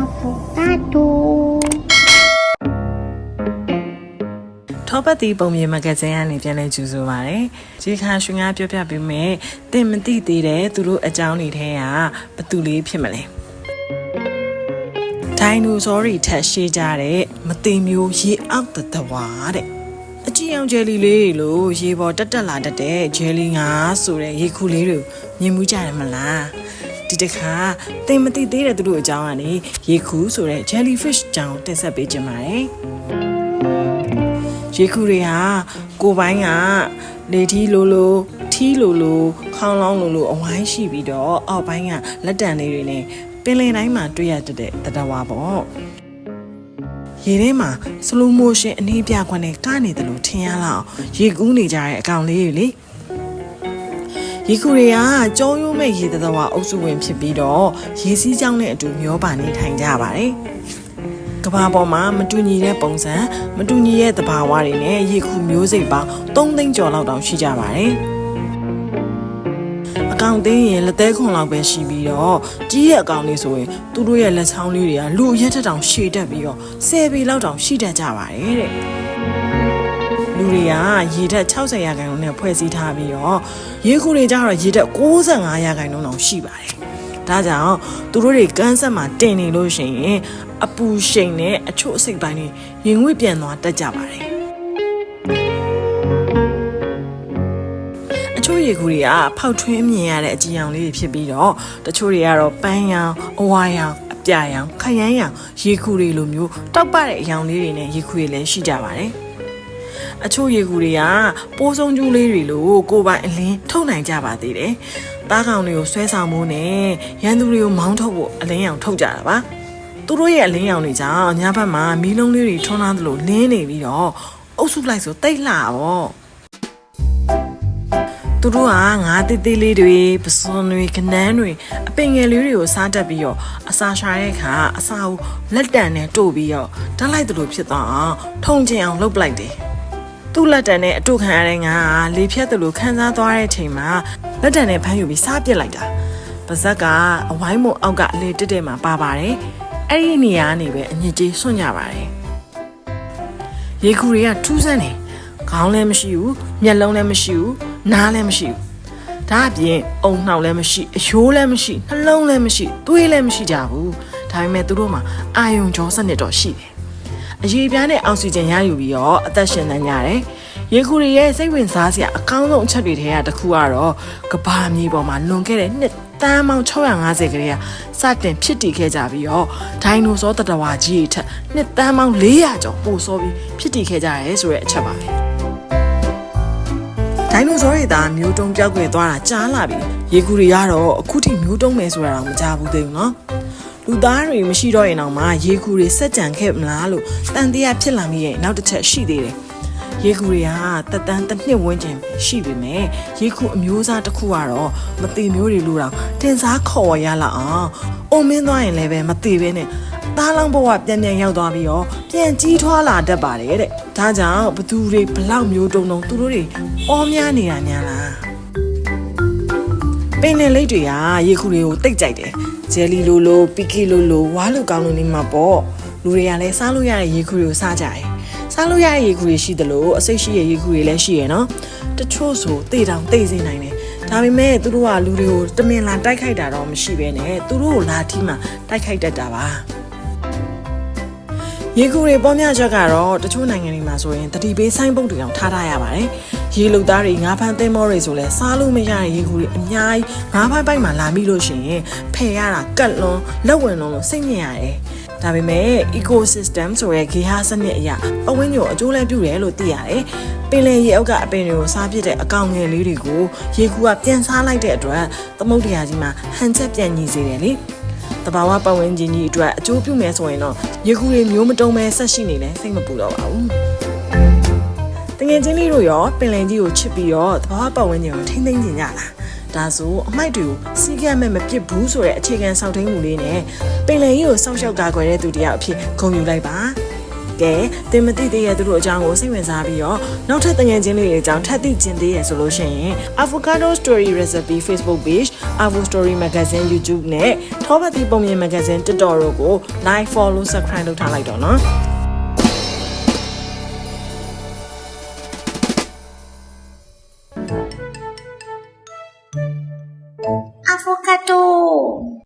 avocado ထောပတ်တီပုံမြင်မဂဇင်းကနေပြန်လဲကြိုဆိုပါရယ်။ဒီခါရှင်ကပြောပြပေးမယ်။တင်မသိသေးတဲ့သူတို့အကြောင်းတွေထဲကဘသူလေးဖြစ်မလဲ။ဒိုင်နိုဆောတွေထက်ရှိကြတဲ့မသိမျိုးရေအောက်တတဝါတဲ့ အကြည့်အောင်ဂျယ်လီလေးတွေလို့ရေပေါ်တက်တက်လာတတ်တဲ့ဂျယ်လီငါဆိုတဲ့ရေခုလေးတွေမြင်မှုကြတယ်မလား။ဒီတစ်ခါတင်မသိသေးတဲ့သူတို့အကြောင်းကနေရေခုဆိုတဲ့ jellyfish အကြောင်းတင်ဆက်ပေးကြပါမယ်။ရေခုတွေဟာကိုယ်ပိုင်းကလေထီလိုလိုထီလိုလိုခေါင်းလောင်းလိုလိုအဝိုင်းရှိပြီးတော့အောက်ပိုင်းကလက်တံလေးတွေနဲ့ပင်လယ်တိုင်းမှာတွေ့ရတတ်တဲ့တတဝါပေါ့ ရေထဲမှာ slow motion အနည်းပြခွန်းနဲ့ကနေတယ်လို့ထင်ရလောက်ရေကူးနေကြတဲ့အကောင်လေးတွေလေရေခုတွေကကြောရုံးမဲ့ရေတတဝါအုပ်စုဝင်ဖြစ်ပြီးတော့ရေစီးကြောင်းနဲ့အတူမျောပါနေထိုင်ကြပါတယ်ကဘာပေါ်မှာမတူညီတဲ့ပုံစံမတူညီတဲ့သဘာဝတွေနဲ့ရေခုမျိုးစိတ်ပေါင်း3သိန်းကျော်လောက်တောင်ရှိကြပါတယ်အ ကောင်သိန်းရင်လက်သေးခွန်လောက်ပဲရှိပြီးတော့ကြီးရဲ့အကောင်လေးဆိုရင်သူတို့ရဲ့လက်ချောင်းလေးတွေကလူအရက်ထက်တောင်ရှည်တက်ပြီးတော့10ပေလောက်တောင်ရှိတတ်ကြပါတယ်တဲ့လူတွေကရေဓာတ်60ရာခိုင်နှုန်းနဲ့ဖွဲ့စည်းထားပြီးတော့ရေခုတွေကြတော့ရေဓာတ်65ရာခိုင်နှုန်းတောင်ရှိပါတယ်။ဒါကြောင့်သူတို့တွေကန်းဆက်မှာတင်နေလို့ရှိရင် အပူရှိန်နဲ့အချို့အစိတ်ပိုင်းတွေရင်ငွေ့ပြန်သွားတတ်ကြပါတယ်။ အချို့ရေခုတွေကဖောက်ထွင်းမြင်ရတဲ့အကြည်အောင်လေးတွေဖြစ်ပြီးတော့တချို့တွေကတော့ပန်းရောင်အဝါရောင်အပြာရောင်ခရမ်းရောင်ရေခုတွေလိုမျိုးတောက်ပတဲ့အရောင်လေးတွေနဲ့ရေခုတွေလည်းရှိကြပါတယ်။အချို့ရေကူတွေကပိုးဆုံးကျူးလေးတွေလို့ကိုယ်ပိုင်အလင်းထုတ်နိုင်ကြပါသေးတယ်။သားကောင်တွေကိုဆွဲဆောင်မှုနဲ့ရန်သူတွေကိုမောင်းထုတ်ဖို့အလင်းရောင်ထုတ်ကြတာပါ။သူတို့ရဲ့အလင်းရောင်တွေကြောင့်ညဘက်မှာမီးလုံးလေးတွေထွန်းလာသလိုလင်းနေပြီးတော့အုပ်စုလိုက်ဆိုတိတ်လှပေါ့။ သူတို့ကငါးသေးသေးလေးတွေပစွန်တွေကနန်းတွေအပင်ငယ်လေးတွေကိုစားတတ်ပြီးတော့အစာရှာတဲ့အခါအစာကိုလက်တံနဲ့တို့ပြီးတော့ဓာတ်လိုက်သလိုဖြစ်သွားအောင်ထုံချင်အောင်လုပ်ပလိုက်တယ်။သူ့လက်တံနဲ့အတုခံရတဲ့ငါကလေဖြတ်တယ်လို့ခံစားသွားတဲ့အချိန်မှာလက်တံနဲ့ဖမ်းယူပြီးစားပစ်လိုက်တာပါဇက်ကအဝိုင်းမုံအောက်ကအလေတက်တဲ့မှာပါပါတယ်အဲ့ဒီနေရာကနေပဲအညစ်အကြေးဆွန့်ကြပါတယ်ရေခုတွေကထူးဆန်းတယ်ခေါင်းလည်းမရှိဘူးမျက်လုံးလည်းမရှိဘူး နားလည်းမရှိဘူးဒါအပြင်အုံနှောက်လည်းမရှိအယိုးလည်းမရှိနှလုံးလည်းမရှိသွေးလည်းမရှိကြဘူးဒါပေမဲ့သူတို့မှာအာယုံကြောစနစ်တော့ရှိတယ်အရေးပြားနဲ့အောက်ဆီဂျင်ရယူပြီးတော့အသက်ရှင်နေကြတယ်။ရေခုတွေရဲ့စိတ်ဝင်စားစရာအကောင်းဆုံးအချက်တွေထဲကတစ်ခုကတော့ကဘာမြေပေါ်မှာလွန်ခဲ့တဲ့နှစ်တန်းပေါင်း650ကလေးကစတင်ဖြစ်တည်ခဲ့ကြပြီးတော့ဒိုင်နိုဆောတတဝါကြီးတွေထက်နှစ်တန်းပေါင်း400ကျော်ပိုဆိုပြီးဖြစ်တည်ခဲ့ကြရဲဆိုတဲ့အချက်ပါပဲ။ ဒိုင်နိုဆောတွေသာမျိုးတုံးပြောက်ွယ်သွားတာကြားလာပြီ။ရေကူတွေကတော့အခုထိမျိုးတုံးမယ်ဆိုတာတော့မကြားဘူးသေးဘူးနော်။လူသားတွေမရှိတော့ရင်တော့မှရေကူတွေစက်ကြံခဲ့မလားလို့တန်တရားဖြစ်လာမိရဲ့နောက်တစ်ချက်ရှိသေးတယ်။ရေကူတွေကတက်တန်းတစ်နှစ်ဝန်းကျင်ရှိပေမဲ့ရေကူအမျိုးအစားတစ်ခုကတော့မတိမျိုးတွေလို့တော့တင်စားခေါ်ဝရလာအောင်။အုံမင်းသွားရင်လည်းပဲမတိပဲနဲ့ သားလောင်းဘဝပြန်ပြန်ရောက်သွားပြီးတော့ပြန်ကြီးထွားလာတတ်ပါတယ်တဲ့။ဒါကြောင့်ဘသူတွေဘလောက်မျိုးတုံတုံသူတို့တွေအောများနေတာများလား။ပင်လယ်လိတ်တွေကရေခုတွေကိုတိတ်ကြိုက်တယ်ဂျယ်လီလိုလိုပီကီလိုလိုဝါလိုကောင်းလို့နေမှာပေါ့လူတွေကလည်းစားလို့ရတဲ့ရေခုတွေကိုစားကြတယ်စားလို့ရတဲ့ရေခုတွေရှိသလိုအစိတ်ရှိတဲ့ရေခုတွေလည်းရှိရယ်နော်တချို့ဆိုတေတောင်တေစေနိုင်တယ်ဒါပေမဲ့သူတို့ကလူတွေကိုတမင်လာတိုက်ခိုက်တာတော့မရှိဘဲနဲ့သူတို့ကိုလာထီးမှတိုက်ခိုက်တတ်တာပါ ရေကူတွေပေါ်များချက်ကတော့တချို့နိုင်ငံတွေမှာဆိုရင်တတိပေးဆိုင်းပုတ်တွေအောင်ထားထားရပါတယ်။ရေလူသားတွေငါးဖမ်းသင်းမောတွေဆိုလဲစားလို့မရတဲ့ရေကူတွေအများကြီးငါးဖမ်းပိုက်မှာလာမိလို့ရှိရင်ဖယ်ရတာကတ်လွန်လက်ဝင်လွန်လို့စိတ်ညစ်ရတယ်။ဒါပေမဲ့ ecosystem ဆိုရဲဂေဟစနစ်အရာပဝန်းကျင်ကိုအကျိုးလဲပြုတယ်လို့သိရတယ်။ပင်လယ်ရေအောက်ကအပင်တွေကိုစားပစ်တဲ့အကောင်ငယ်လေးတွေကိုရေကူကပြန်စားလိုက်တဲ့အတွက်သမုဒ္ဒရာကြီးမှာဟန်ချက်ပြန်ညီစေတယ်လေ။ တဘာဝပတ်ဝန်းကျင်ကြီးအတွက်အကျိုးပြုမယ်ဆိုရင်တော့ရေကူတွေမျိုးမတုံးပဲဆက်ရှိနေလဲစိတ်မပူတော့ပါဘူး။တငယ်ချင်းလေးတို့ရောပင်လယ်ကြီးကိုချစ်ပြီးတော့တဘာဝပတ်ဝန်းကျင်ကိုထိမ့်သိမ့်ကျင်ကြလား။ဒါဆိုအမိုက်တွေကိုစီးကမ်းမဲ့မပစ်ဘူးဆိုတဲ့အခြေခံစောင့်ထိန်မှုလေးနဲ့ပင်လယ်ကြီးကိုစောင့်ရှောက်ကာကွယ်တဲ့သူတစ်ယောက်အဖြစ်ဂုဏ်ယူလိုက်ပါ။ ကဲသင်မသိသေးရဲ့သူတို့အကြောင်းကိုစိတ်ဝင်စားပြီးတော့နောက်ထပ်တငယ်ချင်းလေးတွေအကြောင်းထပ်သိကျင်သေးရဆိုလို့ရှိရင် Avocado Story Recipe Facebook page Avo Story Magazine YouTube နဲ့ထောပတ်တိပုံမြင် Magazine TikTok တို့ကို like follow subscribe လုပ်ထားလိုက်တော့နော်